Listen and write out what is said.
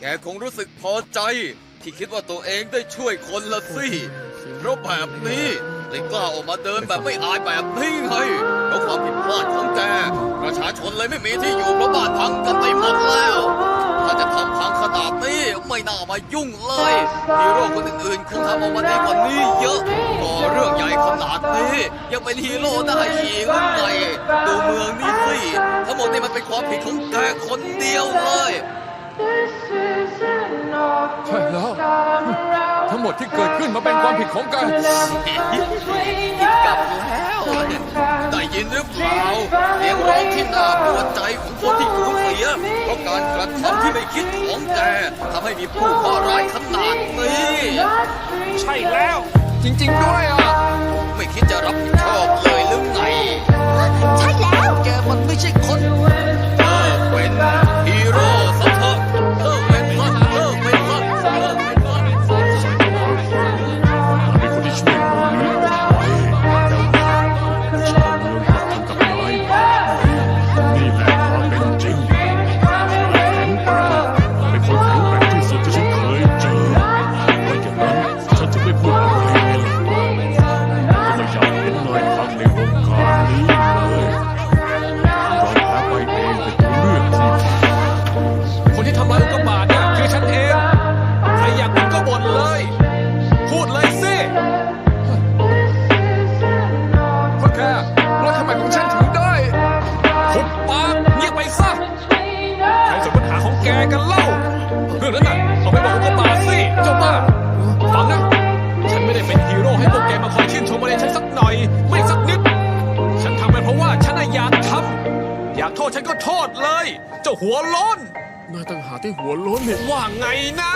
แกคงรู้สึกพอใจ ที่คิดว่าตัวเองได้ช่วยคนละสิเพราะแบบนี้เลยกล้าออกมาเดินแบบไม่อายแบบนี้ไงเพราะความผิดพลาดของแกประชาชนเลยไม่มีที่อยู่เพราะบ้านพังกันไปหมดแล้ว ถ้าจะทำพังขนาดนี้ไม่น่ามายุ่งเลยฮีโร่คนอื่นๆคงทำออกมาดีกว่านี้เยอะก่อเรื่องใหญ่ขนาดนี้ยังเป็นฮีโร่ได้อีกหรือไงดูเมืองนี่สิทั้งหมดนี่มันเป็นความผิดของแกคนเดียวเลย ใช่แล้ว ทั้งหมดที่เกิดขึ้นมาเป็นความผิดของแกกลับแล้วได้ยินหรือเปล่าเสียงร้องที่น่าปวดใจของคนที่สูญเสียเพราะการกระทำที่ไม่คิดของแกทำให้มีผู้ข้อร้ายขนาดนี้ ใช่แล้ว จริง ๆ ด้วยอะ แกกันเล่า เรื่องนั้นน่ะเอาไปบอกอุกกาบาตสิเจ้าบ้าฟังนะ ฉันไม่ได้เป็นฮีโร่ให้พวกแกมาคอยชื่นชมอะไรฉันสักหน่อย ไม่สักนิด ฉันทำไปเพราะว่าฉันน่ะอยากทำอยากโทษฉันก็โทษเลย เจ้าหัวโล้นนายต่างหากที่หัวโล้นเนี่ยว่าไงนะ